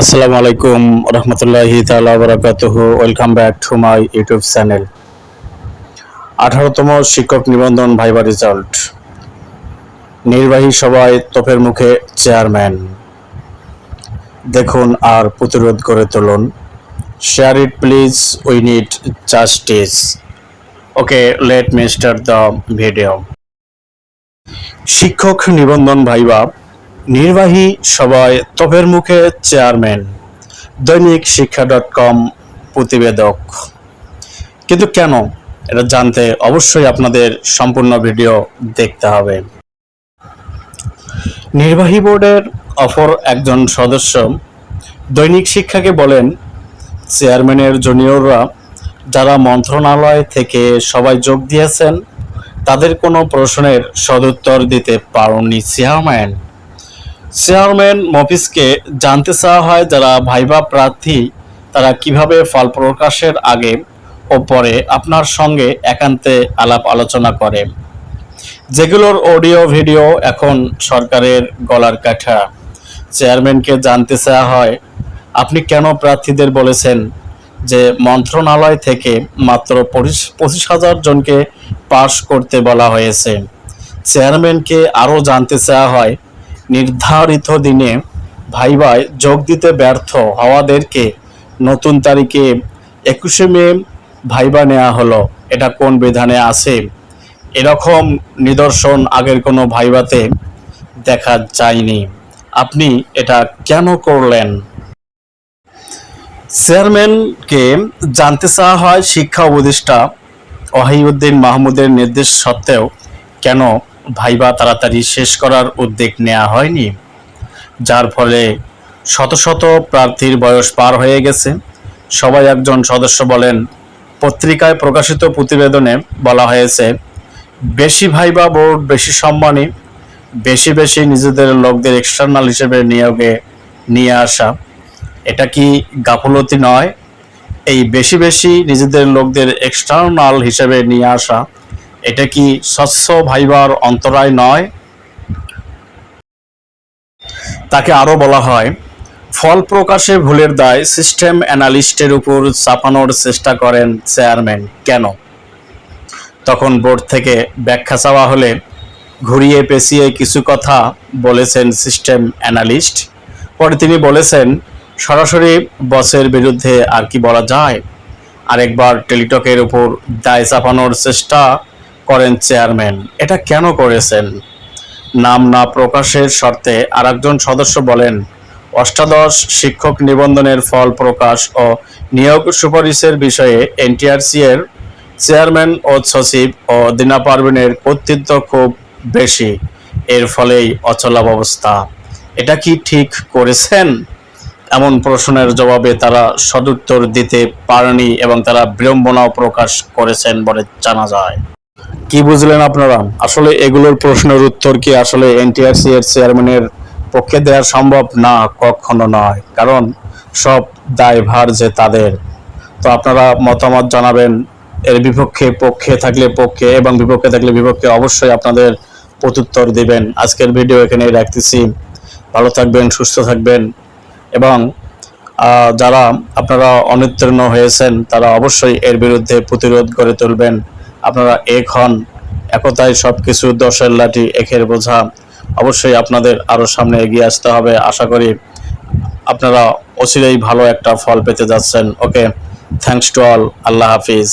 আসসালামু আলাইকুম রহমতুল্লাহি তাআলা বারাকাতুহ। Welcome back to my YouTube channel আঠারোতম শিক্ষক নিবন্ধন ভাইবা রেজাল্ট নির্বাহী সভায় তোপের মুখে চেয়ারম্যান দেখুন আর প্রতিরোধ করে তুলুন। Share it please we need justice okay let me start the video শিক্ষক নিবন্ধন ভাইবা নির্বাহী সভায় তপের মুখে চেয়ারম্যান, দৈনিক শিক্ষা ডট কম প্রতিবেদক। কিন্তু কেন? এটা জানতে অবশ্যই আপনাদের সম্পূর্ণ ভিডিও দেখতে হবে। নির্বাহী বোর্ডের অপর একজন সদস্য, দৈনিক শিক্ষাকে বলেন, চেয়ারম্যানের জুনিয়ররা যারা মন্ত্রণালয় থেকে সবাই যোগ দিয়েছেন, তাদের কোনো প্রশ্নের সদুত্তর দিতে পারেননি চেয়ারম্যান। চেয়ারম্যান মফিসকে জানতে চাওয়া হয় যারা ভাইবা প্রার্থী, তারা কীভাবে ফল প্রকাশের আগে ও পরে আপনার সঙ্গে একান্তে আলাপ আলোচনা করে। যেগুলোর অডিও, ভিডিও এখন সরকারের গলার কাঠা চেয়ারম্যানকে জানতে চাওয়া হয়, আপনি কেন প্রার্থীদের বলেছেন যে মন্ত্রণালয় থেকে মাত্র পঁচিশ হাজার জনকে পাশ করতে বলা হয়েছে? চেয়ারম্যানকে আরও জানতে চাওয়া হয় নির্ধারিত দিনে ভাইভায় যোগ দিতে ব্যর্থ হওয়াদেরকে নতুন তারিখে একুশে মে ভাইবা নেওয়া হলো। এটা কোন বিধানে আছে? এরকম নিদর্শন আগের কোনো ভাইবাতে দেখা যায়নি। আপনি এটা কেন করলেন? চেয়ারম্যানকে জানতে চাওয়া হয় শিক্ষা উপদেষ্টা ওয়াহিউদ্দিন মাহমুদের নির্দেশ সত্ত্বেও কেন ভাইবা তাড়াতাড়ি শেষ করার উদ্যোগ নেওয়া হয়নি, যার ফলে শত শত প্রার্থীর বয়স পার হয়ে গেছে। সবাই একজন সদস্য বলেন, পত্রিকায় প্রকাশিত প্রতিবেদনে বলা হয়েছে, বেশি ভাইবা বোর্ড, বেশি সম্মানী, বেশি বেশি নিজেদের লোকদের এক্সটার্নাল হিসেবে নিয়োগে নিয়ে আসা। এটা কি গাফলতি নয়? এই বেশি বেশি নিজেদের লোকদের এক্সটার্নাল হিসেবে নিয়ে আসা এটা কি স্বচ্ছ ভাইবার অন্তরায় নয়? তাকে আরও বলা হয়, ফল প্রকাশে ভুলের দায় সিস্টেম অ্যানালিস্টের উপর চাপানোর চেষ্টা করেন চেয়ারম্যান। কেন? তখন বোর্ড থেকে ব্যাখ্যা চাওয়া হলে ঘুরিয়ে পেঁচিয়ে কিছু কথা বলেছেন সিস্টেম অ্যানালিস্ট। পরে তিনি বলেছেন, সরাসরি বসের বিরুদ্ধে আর কি বলা যায়? আরেকবার টেলিটকের উপর দায় চাপানোর চেষ্টা করেন চেয়ারম্যান। এটা কেন করেছেন? নাম না প্রকাশের শর্তে আরেকজন সদস্য বলেন, অষ্টাদশ শিক্ষক নিবন্ধনের ফল প্রকাশ ও নিয়োগ সুপারিশের বিষয়ে এনটিআরসি এর চেয়ারম্যান ও সচিব ও দিনা পারভিনের কর্তৃত্ব খুব বেশি। এর ফলেই অচলাবস্থা এটা কি ঠিক করেছেন? এমন প্রশ্নের জবাবে তারা সদুত্তর দিতে পারেনি এবং তারা বিড়ম্বনাও প্রকাশ করেছেন বলে জানা যায়। কি বুঝলেন আপনারা? আসলে এগুলোর প্রশ্নের উত্তর কি আসলে এনটিআরসি এর চেয়ারম্যানের পক্ষে দেওয়া সম্ভব? না, কখনো নয়। কারণ সব দায়ভার যে তাদের। তো আপনারা মতামত জানাবেন এর বিপক্ষে, পক্ষে থাকলে পক্ষে এবং বিপক্ষে থাকলে বিপক্ষে অবশ্যই আপনাদের প্রত্যুত্তর দিবেন। আজকের ভিডিও এখানেই রাখতেছি। ভালো থাকবেন, সুস্থ থাকবেন এবং যারা আপনারা অনুত্তীর্ণ হয়েছেন, তারা অবশ্যই এর বিরুদ্ধে প্রতিরোধ করে তুলবেন। আপনারা এক হন একতায় সব কিছু দশের লাঠি একের বোঝা। অবশ্যই আপনাদের আরও সামনে এগিয়ে আসতে হবে। আশা করি আপনারা অচিরেই ভালো একটা ফল পেতে যাচ্ছেন। Okay thanks to all Allah Hafiz.